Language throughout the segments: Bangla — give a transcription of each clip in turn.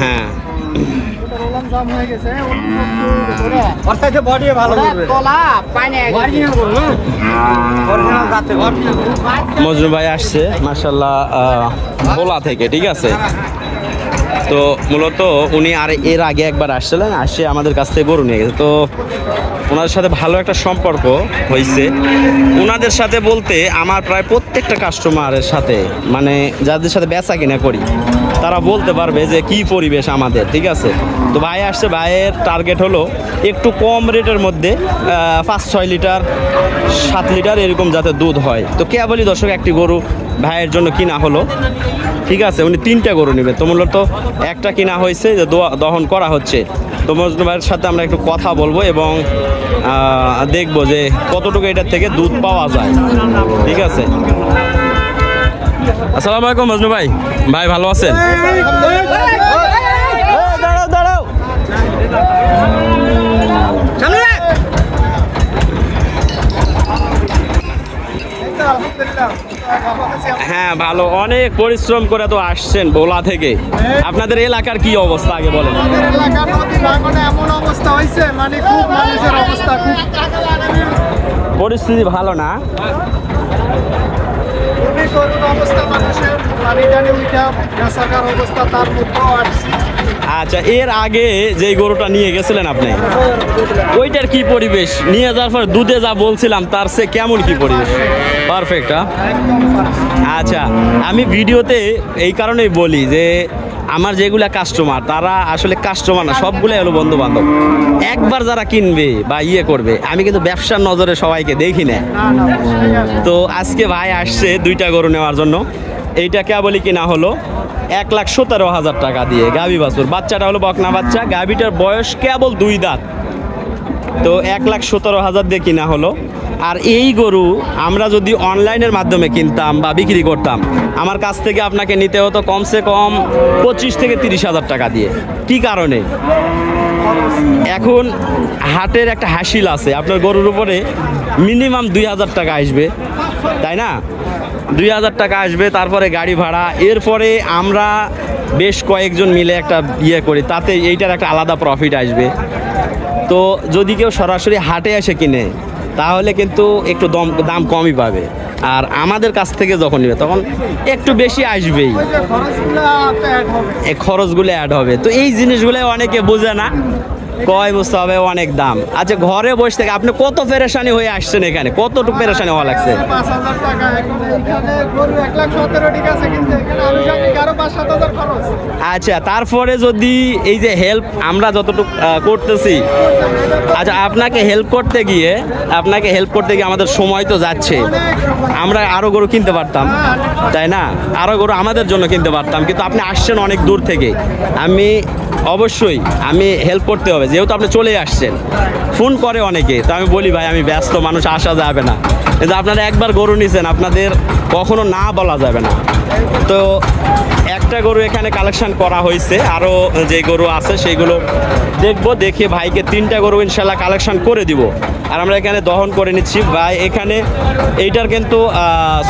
হ্যাঁ। অরিজিনাল জাতে মজনু ভাই আসছে মাসাল্লাহ ভোলা থেকে ঠিক আছে? তো মূলত উনি আর এর আগে একবার আসছিলেন আসে আমাদের কাছ থেকে গরু নিয়ে গেছে। তো ওনাদের সাথে ভালো একটা সম্পর্ক হয়েছে ওনাদের সাথে বলতে আমার প্রায় প্রত্যেকটা কাস্টমারের সাথে মানে যাদের সাথে বেচা কিনা করি তারা বলতে পারবে যে কি পরিবেশ আমাদের, ঠিক আছে? তো ভাই আসছে, ভাইয়ের টার্গেট হলো একটু কম রেটের মধ্যে পাঁচ ছয় লিটার, সাত লিটার এরকম যাতে দুধ হয়। তো কে বলি দর্শক, একটি গরু ভাইয়ের জন্য কিনা হলো, ঠিক আছে? উনি তিনটা গরু নেবে। তো মূলত একটা কিনা হয়েছে যে দহন করা হচ্ছে। তো ভাইয়ের সাথে আমরা একটু কথা বলব এবং দেখব যে কতটুকু এটার থেকে দুধ পাওয়া যায়, ঠিক আছে? আসসালামু আলাইকুম মজনু ভাই। ভাই ভালো আছেন? হ্যাঁ ভালো। অনেক পরিশ্রম করে তো আসছেন ভোলা থেকে। আপনাদের এলাকার কি অবস্থা আগে বলেন। অবস্থা অবস্থা পরিস্থিতি ভালো না? খুবই করুণ অবস্থা মানুষের পানি টানি উঠা বেসাকার অবস্থা তার মধ্যেও আসছি। আচ্ছা এর আগে যে গরুটা নিয়ে গেছিলেন আপনি ওইটার কি পরিবেশ? নিয়ে যাওয়ার পর দুধে যা বলছিলাম তার সে কেমন কি পরিবেশ? পারফেক্ট আচ্ছা আমি ভিডিওতে এই কারণেই বলি যে আমার যেগুলা কাস্টমার তারা আসলে কাস্টমার না সবগুলাই হলো বন্ধু বান্ধব একবার যারা কিনবে বা ইয়ে করবে আমি কিন্তু ব্যবসার নজরে সবাইকে দেখি না। তো আজকে ভাই আসছে দুইটা গরু নেওয়ার জন্য। এইটা কে কেবলই কিনা হলো? এক লাখ সতেরো হাজার টাকা দিয়ে গাভি বাছুর। বাচ্চাটা হলো বকনা বাচ্চা। গাভিটার বয়স কেবল দুই দাঁত। তো এক লাখ সতেরো হাজার দিয়ে কিনা হলো। আর এই গরু আমরা যদি অনলাইনের মাধ্যমে কিনতাম বা বিক্রি করতাম, আমার কাছ থেকে আপনাকে নিতে হতো কমসে কম পঁচিশ থেকে তিরিশ হাজার টাকা দিয়ে। কি কারণে? এখন হাটের একটা হাসিল আছে। আপনার গরুর উপরে মিনিমাম দুই হাজার টাকা আসবে, তাই না? দুই হাজার টাকা আসবে, তারপরে গাড়ি ভাড়া। এরপরে আমরা বেশ কয়েকজন মিলে একটা ইয়ে করি, তাতে এইটার একটা আলাদা প্রফিট আসবে। তো যদি কেউ সরাসরি হাটে এসে কিনে তাহলে কিন্তু একটু দম দাম কমই পাবে। আর আমাদের কাছ থেকে যখন নেবে তখন একটু বেশি আসবেই। খরচগুলো অ্যাড হবে। তো এই জিনিসগুলো অনেকে বোঝে না। কয় হবে? অনেক দাম। আচ্ছা ঘরে বসে থেকে আপনি কত পেরেশানি হয়ে আসছেন এখানে? কতটুকু পেরেশানি হওয়া লাগছে? আচ্ছা তারপরে যদি এই যে হেল্প আমরা যতটুকু করতেছি আচ্ছা আপনাকে হেল্প করতে গিয়ে, আপনাকে হেল্প করতে গিয়ে আমাদের সময় তো যাচ্ছে। আমরা আরও গরু কিনতে পারতাম, তাই না? আরও গরু আমাদের জন্য কিনতে পারতাম, কিন্তু আপনি আসছেন অনেক দূর থেকে। আমি অবশ্যই, আমি হেল্প করতে হবে। যেহেতু আপনি চলে আসছেন ফোন করে অনেকে, তো আমি বলি, ভাই, আমি ব্যস্ত, মানুষ আসা যাবে না। কিন্তু আপনারা একবার গরু নিছেন, আপনাদের কখনো না বলা যাবে না। তো একটা গরু এখানে কালেকশন করা হয়েছে আরও যে গরু আছে সেইগুলো দেখব, দেখে ভাইকে তিনটা গরু ইনশাল্লাহ কালেকশন করে দিব। আর আমরা এখানে দহন করে নিচ্ছি। ভাই, এখানে এইটার কিন্তু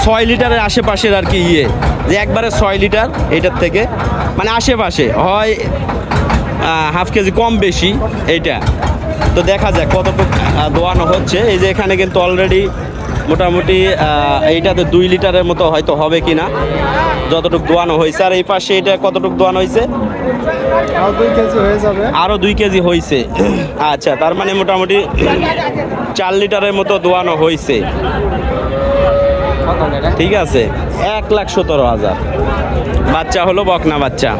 ছয় লিটারের আশেপাশের আর কি ইয়ে। যে একবারে ছয় লিটার এইটার থেকে। মানে আশেপাশে, হয় হাফ কেজি কম বেশি এইটা। তো দেখা যাক কতটুকু দোয়ানো হচ্ছে। এই যে এখানে কিন্তু অলরেডি মোটামুটি এইটাতে দুই লিটারের মতো হয়তো হবে কি না যতটুকু দোয়ানো হয়েছে। আর এই পাশে এটা কতটুকু দোয়ানো হয়েছে? হয়ে আরও দুই কেজি হয়েছে। আচ্ছা তার মানে মোটামুটি চার লিটারের মতো দোয়ানো হয়েছে। ঠিক আছে। এক লাখ সতেরো হাজার। বাচ্চা হলো বকনা বাচ্চা।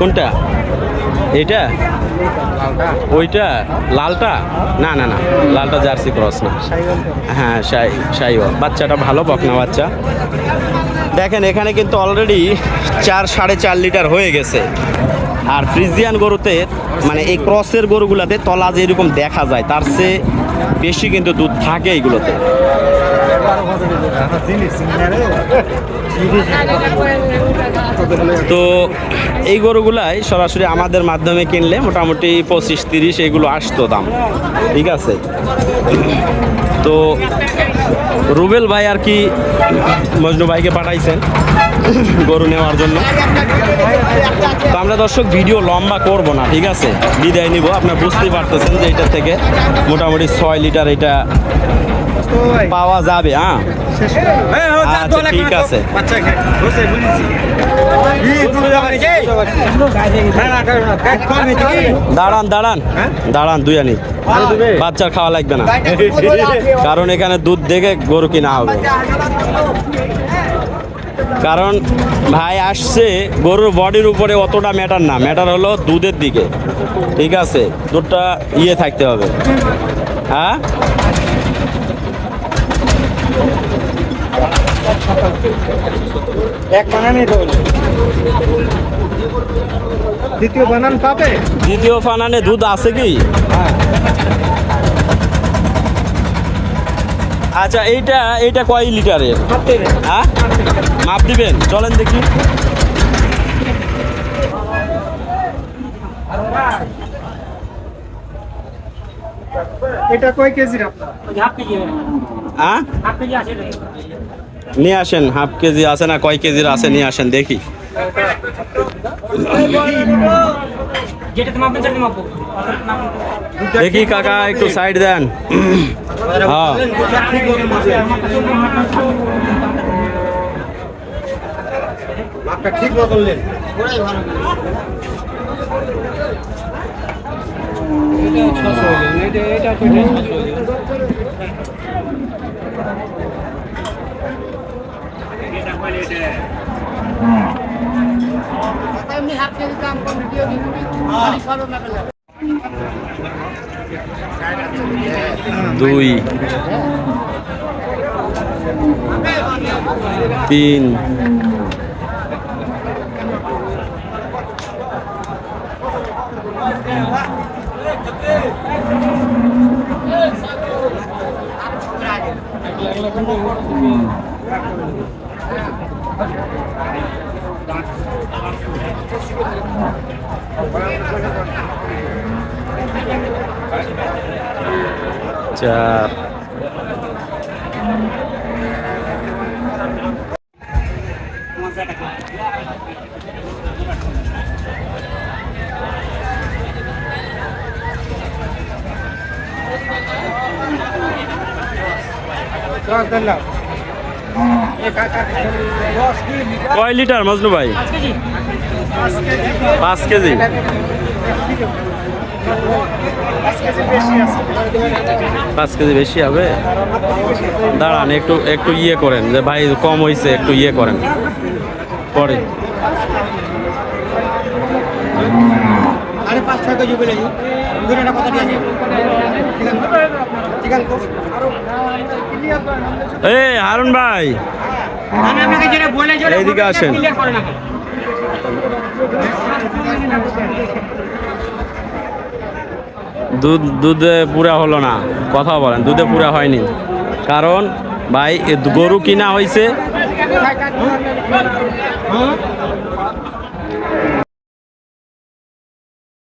কোনটা? এটা ওইটা? লালটা? না না না, লালটা জার্সি ক্রস না। হ্যাঁ শাই শাইওয়াল। বাচ্চাটা ভালো বকনা বাচ্চা। দেখেন, এখানে কিন্তু অলরেডি চার সাড়ে চার লিটার হয়ে গেছে। আর ফ্রিজিয়ান গরুতে মানে এই ক্রসের গরুগুলাতে তলা যেরকম দেখা যায়, তার চেয়ে বেশি কিন্তু দুধ থাকে এইগুলোতে। তো এই গরুগুলাই সরাসরি আমাদের মাধ্যমে কিনলে মোটামুটি পঁচিশ, তিরিশ এগুলো আসতো দাম। ঠিক আছে? তো রুবেল ভাই আর কি মজনু ভাইকে পাঠাইছেন গরু নেওয়ার জন্য। তো আমরা দর্শক ভিডিও লম্বা করব না ঠিক আছে? বিদায় নিব। আপনার বুঝতেই পারতেছেন যে এটা থেকে মোটামুটি ছয় লিটার এটা পাওয়া যাবে হ্যাঁ? আচ্ছা ঠিক আছে। কি? দাঁড়ান দাঁড়ান। দাঁড়ান দুই আনি। বাচ্চার খাওয়া লাগবে না। কারণ এখানে দুধ দেখে গরু কিনা হবে। কারণ ভাই আসছে গরুর বডির উপরে অতটা ম্যাটার না। ম্যাটার হলো দুধের দিকে। ঠিক আছে? দুধটা ইয়ে থাকতে হবে। হ্যাঁ? এক দ্বিতীয় বানান পাবে? দ্বিতীয় ফানানে দুধ আছে কি? আচ্ছা এইটা এইটা কয় লিটারের? হ্যাঁ? মাপ দিবেন চলেন দেখি। এটা কয় কেজির হ্যাঁ? নিয়ে আসেন হাফ কেজি আছে না কয় কেজির আছে নিয়ে আসেন দেখি। দেখি কাকা একটু সাইড দেন হ্যাঁ মাপটা ঠিক মতন নেন এমনি হাফ কেজি দাম কম ভিডিও লাগে দুই। তিন। চার দশ না কয় লিটার মজনু ভাই? পাঁচ কেজি। পাঁচ কেজি বেশি হবে? দাঁড়ান একটু একটু ইয়ে করেন যে ভাই কম হয়েছে একটু ইয়ে করেন। পরে। আরে পাঁচ ছয় কেজি বলে এ হারুন ভাই। এইদিকে আসেন। দুধ, দুধে পুরা হলো না, কথা বলেন, দুধে পুরা হয়নি। কারণ ভাই গরু কিনা হয়েছে